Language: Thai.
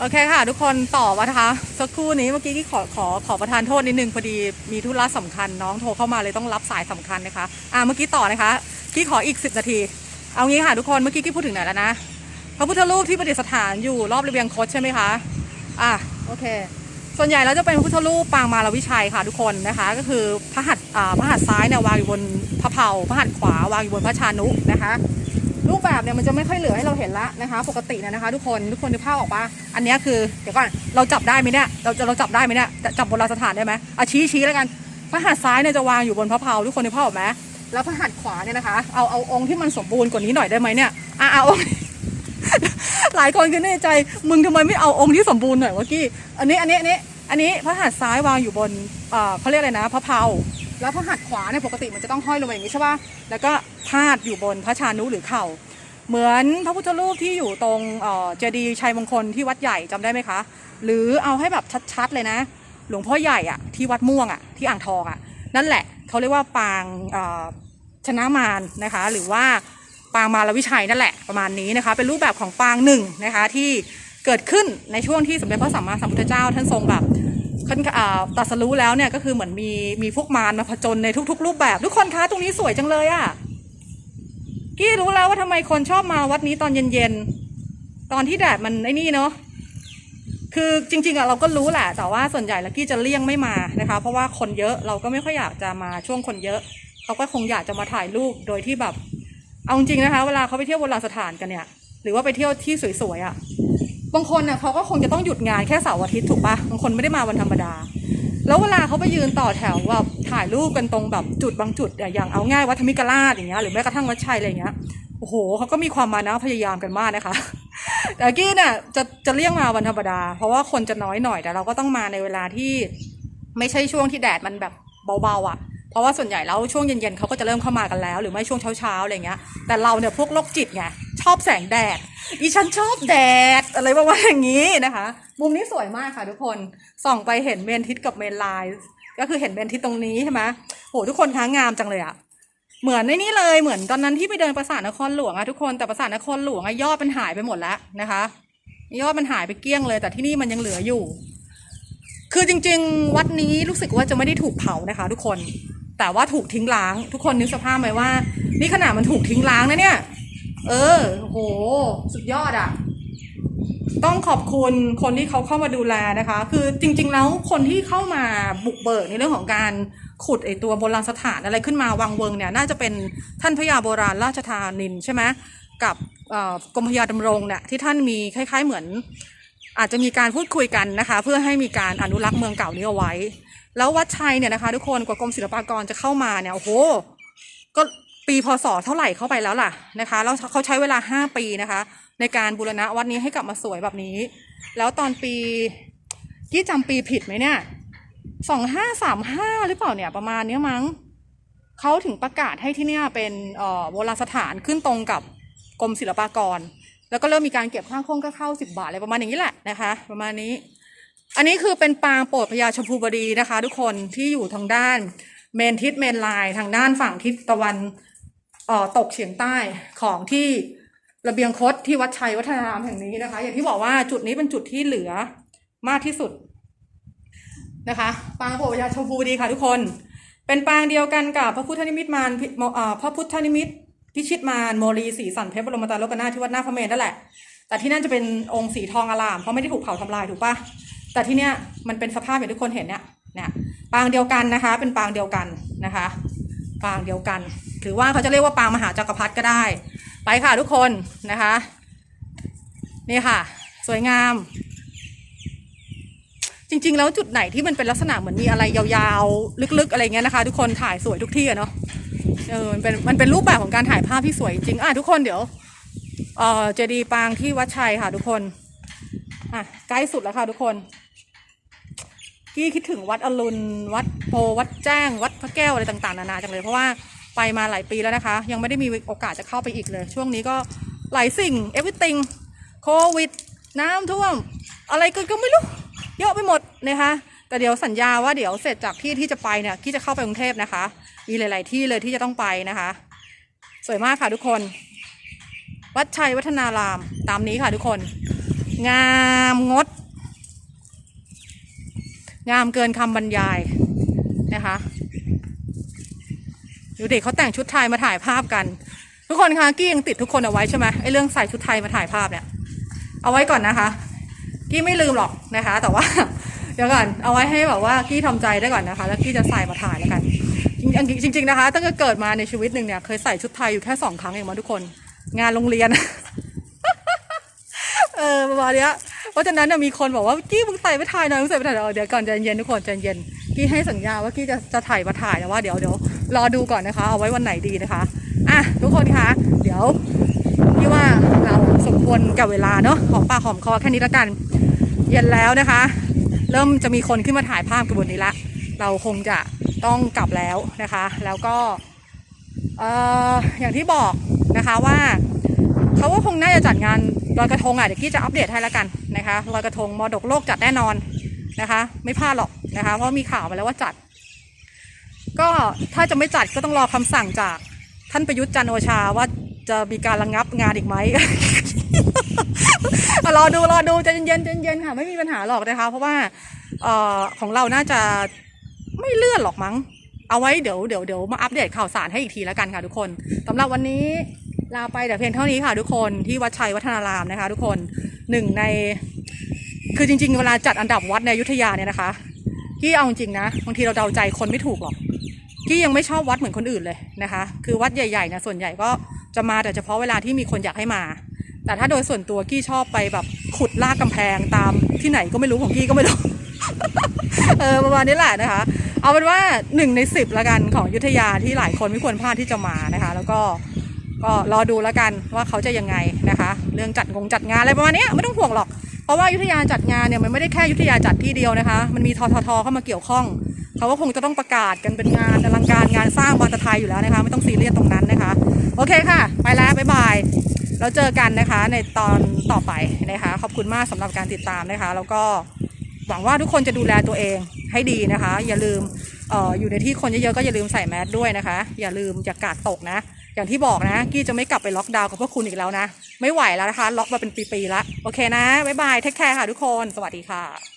โอเคค่ะ ทุกคนต่อมานะคะสักครู่นี้เมื่อกี้ที่ขอขอขอประทานโทษนิดนึงพอดีมีธุระสำคัญน้องโทรเข้ามาเลยต้องรับสายสำคัญนะคะอ่าเมื่อกี้ต่อนะคะกี้ขออีก 10 นาที เอางี้ค่ะทุกคนเมื่อกี้กี้พูดถึงไหนแล้วนะพระพุทธรูปที่ประดิษฐานอยู่รอบระเบียงคดใช่ไหมคะอะโอเค ส่วนใหญ่แล้วจะเป็นพระพุทธรูปปางมาลวิชัยค่ะทุกคนนะคะ ก็คือพระหัตถ์อ่าพระหัตถ์ซ้ายเนี่ยวางอยู่บนพระเพาพระหัตถ์ขวาวางอยู่บนพระชานุนะคะ รูปแบบเนี่ยมันจะไม่ค่อยเหลือให้เราเห็นละนะคะ ปกติเนี่ยนะคะ ทุกคนทุกคนดูภาพออกปะอันนี้คือเดี๋ยวก่อนเราจับได้ไหมเนี่ยเราจะเราจับได้ไหมเนี่ยจับโบราณสถานได้ไหมอะชี้ชี้แล้วกันพระหัตถ์ซ้ายเนี่ยจะวางอยู่บนพระเพลาทุกคนดูภาพออกไหมแล้วพระหัตถ์ขวาเนี่ยนะคะเอาเอาองค์ที่มันสมบูรณ์กว่านี้หน่อยได้ไหมเนี่ยอะเอาองค์หลายคนคือในใจ มึงทำไมไม่เอาองค์ที่สมบูรณ์หน่อยวะกี้อันนี้อันนี้อันนี้อันนี้พระหัตถ์ซ้ายวางอยู่บนอ่อเขาเรียกอะไรนะ พระเพลา แล้วพระหัตถ์ขวาเนี่ยปกติมันจะต้องห้อยลงมาอย่างนี้ใช่ป่ะแล้วก็พาดอยู่บนพระชานุหรือเข่า เหมือนพระพุทธรูปที่อยู่ตรงเจดีย์ชัยมงคลที่วัดใหญ่จำได้ไหมคะ หรือเอาให้แบบชัดๆเลยนะ หลวงพ่อใหญ่อะที่วัดม่วงอะที่อ่างทองอะนั่นแหละเขาเรียกว่าปางชนะมารนะคะ หรือว่าปางมารวิชัยนั่นแหละประมาณนี้นะคะ เป็นรูปแบบของปางหนึ่งนะคะที่เกิดขึ้นในช่วงที่สมเด็จพระสัมมาสัมพุทธเจ้าท่านทรงแบบ ท่านอ่าตรัสรู้แล้วเนี่ยก็คือเหมือนมีมีพวกมารมาผจญในทุก ๆ รูปแบบ ทุกคนคะตรงนี้สวยจังเลยอะกี้รู้แล้วว่าทำไมคนชอบมาวัดนี้ตอนเย็นๆตอนที่แดดมันไอ้นี่เนาะคือจริงๆอะเราก็รู้แหละ แต่ว่าส่วนใหญ่แล้วกี้จะเลี่ยงไม่มานะคะ เพราะว่าคนเยอะเราก็ไม่ค่อยอยากจะมาช่วงคนเยอะเขาก็คงอยากจะมาถ่ายรูปโดยที่แบบ เอาจริงนะคะ เวลาเขาไปเที่ยวโบราณสถานกันเนี่ย หรือว่าไปเที่ยวที่สวยๆอะ บางคนเน่ะเขาก็คงจะต้องหยุดงานแค่เสาร์อาทิตย์ถูกปะบางคนไม่ได้มาวันธรรมดา แล้วเวลาเขาไปยืนต่อแถวแบบถ่ายรูปกันตรงแบบจุดบางจุดอย่างเอาง่ายวัดธมิกราชอย่างเงี้ยหรือแม้กระทั่งวัดชัยอะไรเงี้ยโอ้โหเขาก็มีความมานะพยายามกันมากนะคะ แต่กี้เนี่ยจะจะเลี่ยงมาวันธรรมดา เพราะว่าคนจะน้อยหน่อยแต่เราก็ต้องมาในเวลาที่ไม่ใช่ช่วงที่แดดมันแบบเบาๆอะ เพราะว่าส่วนใหญ่แล้วช่วงเย็นๆเขาก็จะเริ่มเข้ามากันแล้ว หรือไม่ช่วงเช้าๆอะไรเงี้ย แต่เราเนี่ยพวกโรคจิตไง อบแสงแดดอีฉันชอบแดดอะไรประมาณอย่างนี้นะคะ มุมนี้สวยมากค่ะทุกคนส่องไปเห็นเมนทิศกับเมนไลน์ก็คือเห็นเมนทิศตรงนี้ใช่ไหมโหทุกคนคะงามจังเลยอะเหมือนในนี้เลยเหมือนตอนนั้นที่ไปเดินปราสาทนครหลวงอะทุกคนแต่ปราสาทนครหลวงอะยอดมันหายไปหมดแล้วนะคะ ยอดมันหายไปเกลี้ยงเลย แต่ที่นี่มันยังเหลืออยู่ คือจริง ๆ วัดนี้รู้สึกว่าจะไม่ได้ถูกเผานะคะ ทุกคนแต่ว่าถูกทิ้งร้าง ทุกคนนึกสภาพไหมว่า นี่ขนาดมันถูกทิ้งร้างนะเนี่ย เออโห สุดยอดอะ่ะ ต้องขอบคุณคนที่เขาเข้ามาดูแลนะคะ คือจริง ๆ แล้วคนที่เข้ามาบุกเบิกในเรื่องของการขุดไอตัวโบราณสถานอะไรขึ้นมาวังเวิงเนี่ย น่าจะเป็นท่านพญาโบราณราชธานินใช่ไหมกับกรมพญาดำรงเนี่ยที่ท่านมีคล้าย ๆ เหมือน อาจจะมีการพูดคุยกันนะคะ เพื่อให้มีการอนุรักษ์เมืองเก่านี้เอาไว้ แล้ววัดชัยเนี่ยนะคะ ทุกคนกว่ากรมศิลปากรจะเข้ามาเนี่ยโอ้โหก็ ปีพศเท่าไหร่เข้าไปแล้วล่ะนะคะแล้วเขาใช้เวลา 5 ปีนะคะ ในการบูรณะวัดนี้ให้กลับมาสวยแบบนี้ แล้วตอนปีกี้จำปีผิดไหมเนี่ยสองห้าสามห้าหรือเปล่าเนี่ยประมาณเนี้ยมั้งเขาถึงประกาศให้ที่เนี่ยเป็นเอ่อโบราณสถานขึ้นตรงกับกรมศิลปากร แล้วก็เริ่มมีการเก็บค่าคงค่าเข้าสิบบาทอะไรประมาณอย่างนี้แหละนะคะ ประมาณนี้ อันนี้คือเป็นปางโปรดพญาชมพูบดีนะคะ ทุกคนที่อยู่ทางด้านเมนทิศเมนไลน์ทางด้านฝั่งทิศตะวัน อ่อตกเฉียงใต้ของที่ระเบียงคดที่วัดชัยวัฒนารามแห่งนี้นะคะ อย่างที่บอกว่าจุดนี้เป็นจุดที่เหลือมากที่สุดนะคะปางโปรดพญาชมพูดีค่ะทุกคน เป็นปางเดียวกันกับพระพุทธนิมิตมารพระพุทธนิมิตพิชิตมารโมลีสีสันเพชรบรมตาโลกนาที่วัดหน้าพระเมรุนั่นแหละ แต่ที่นั่นจะเป็นองค์สีทองอลาม เพราะไม่ได้ถูกเผาทำลายถูกปะแต่ที่เนี้ยมันเป็นสภาพอย่างที่ทุกคนเห็นเนี่ยเนี่ยปางเดียวกันนะคะ เป็นปางเดียวกันนะคะ ปางเดียวกัน หรือว่าเขาจะเรียกว่าปางมหาจักรพรรดิก็ได้ ไปค่ะทุกคนนะคะ นี่ค่ะ สวยงาม จริง ๆ แล้วจุดไหนที่มันเป็นลักษณะเหมือนมีอะไรยาวๆ ลึกๆ อะไรเงี้ยนะคะ ทุกคนถ่ายสวยทุกที่อะเนาะเออมันเป็นมันเป็นรูปแบบของการถ่ายภาพที่สวยจริงอะทุกคนเดี๋ยวเออเจดีย์ปางที่วัดชัยค่ะ ทุกคนอะใกล้สุดแล้วค่ะ ทุกคนกี้คิดถึงวัดอรุณวัดโพวัดแจ้ง วัดพระแก้วอะไรต่างๆนานาจังเลยเพราะว่า ไปมาหลายปีแล้วนะคะ ยังไม่ได้มีโอกาสจะเข้าไปอีกเลย ช่วงนี้ก็หลายสิ่ง everything โควิด น้ำท่วม อะไรก็ก็ไม่รู้ เยอะไปหมดนะคะแต่เดี๋ยวสัญญาว่าเดี๋ยวเสร็จจากที่ที่จะไปเนี่ยกี้จะเข้าไปกรุงเทพนะคะ มีหลาย ๆ ที่เลยที่จะต้องไปนะคะ สวยมากค่ะทุกคน วัดชัยวัฒนารามตามนี้ค่ะทุกคน งามงด งามเกินคำบรรยายนะคะ ดูเด็กเขาแต่งชุดไทยมาถ่ายภาพกัน ทุกคนคะกี้ยังติดทุกคนเอาไว้ใช่ไหมไอ้เรื่องใส่ชุดไทยมาถ่ายภาพเนี่ย เอาไว้ก่อนนะคะ กี้ไม่ลืมหรอกนะคะ แต่ว่าเดี๋ยวก่อนเอาไว้ให้แบบว่ากี้ทำใจได้ก่อนนะคะ แล้วกี้จะใส่มาถ่ายแล้วกัน จริงๆจริงนะคะ ตั้งแต่เกิดมาในชีวิตหนึ่งเนี่ยเคยใส่ชุดไทยอยู่แค่สองครั้งเองมาทุกคน งานโรงเรียน เออประมาณเนี้ยเพราะฉะนั้นน่ะมีคนบอกว่ากี้มึงใส่ไปถ่ายหน่อยมึงใส่ไปถ่ายเออเดี๋ยวก่อนใจเย็นทุกคนใจเย็นกี้ให้สัญญาว่ากี้จะจะถ่ายมาถ่ายแต่ว่าเดี๋ยวเดี๋ยว รอดูก่อนนะคะ เอาไว้วันไหนดีนะคะ อะทุกคนคะ เดี๋ยวพี่ว่าเราสมควรกับเวลาเนาะหอมปากหอมคอแค่นี้ละกัน เย็นแล้วนะคะ เริ่มจะมีคนขึ้นมาถ่ายภาพกันบนนี้ละ เราคงจะต้องกลับแล้วนะคะ แล้วก็เอ่ออย่างที่บอกนะคะว่าเขาก็คงน่าจะจัดงานลอยกระทงอะเดี๋ยวกี้จะอัปเดตให้แล้วกันนะคะลอยกระทงมรดกโลกจัดแน่นอนนะคะ ไม่พลาดหรอกนะคะ เพราะมีข่าวมาแล้วว่าจัด ก็ถ้าจะไม่จัดก็ต้องรอคำสั่งจาก ท่านประยุทธ์จันโอชาว่าจะมีการระงับงานอีกไหมอะรอดูรอดูใจเย็นๆเย็นๆค่ะ ไม่มีปัญหาหรอกนะคะ เพราะว่าเออของเราน่าจะไม่เลื่อนหรอกมั้ง เอาไว้เดี๋ยวเดี๋ยวเดี๋ยวมาอัปเดตข่าวสารให้อีกทีแล้วกันค่ะทุกคนสำหรับวันนี้ลาไปแต่เพียงเท่านี้ค่ะทุกคนที่วัดชัยวัฒนารามนะคะ ทุกคนหนึ่งใน คือจริง ๆ เวลาจัดอันดับวัดในยุทธยาเนี่ยนะคะ ที่เอาจริงนะบางทีเราเดาใจคนไม่ถูกหรอก ที่ยังไม่ชอบวัดเหมือนคนอื่นเลยนะคะ คือวัดใหญ่ๆนะส่วนใหญ่ก็จะมาแต่เฉพาะเวลาที่มีคนอยากให้มา แต่ถ้าโดยส่วนตัวกี้ชอบไปแบบขุดลากกำแพงตามที่ไหนก็ไม่รู้ของกี้ก็ไม่รู้เออประมาณนี้แหละนะคะ เอาเป็นว่าหนึ่งในสิบละกันของยุทธยาที่หลายคนไม่ควรพลาดที่จะมานะคะ แล้วก็ก็รอดูแล้วกันว่าเขาจะยังไงนะคะ เรื่องจัดงงจัดงานอะไรประมาณนี้ไม่ต้องห่วงหรอกเพราะว่ายุทธยาจัดงานเนี่ยมันไม่ได้แค่ยุทธยาจัดที่เดียวนะคะ มันมีทททเข้ามาเกี่ยวข้อง เขาก็คงจะต้องประกาศกันเป็นงานอลังการงานสร้างบอลตะไทยอยู่แล้วนะคะ ไม่ต้องซีเรียสตรงนั้นนะคะ โอเคค่ะ ไปแล้วบ๊ายบาย แล้วเจอกันนะคะในตอนต่อไปนะคะ ขอบคุณมากสำหรับการติดตามนะคะ แล้วก็หวังว่าทุกคนจะดูแลตัวเองให้ดีนะคะ อย่าลืมเอ่ออยู่ในที่คนเยอะๆก็อย่าลืมใส่แมสด้วยนะคะ อย่าลืมอย่ากาดตกนะ อย่างที่บอกนะกี้จะไม่กลับไปล็อกดาวน์กับพวกคุณอีกแล้วนะ ไม่ไหวแล้วนะคะ ล็อกมาเป็นปีๆแล้วโอเคนะบ๊ายบายเทคแคร์ค่ะทุกคน สวัสดีค่ะ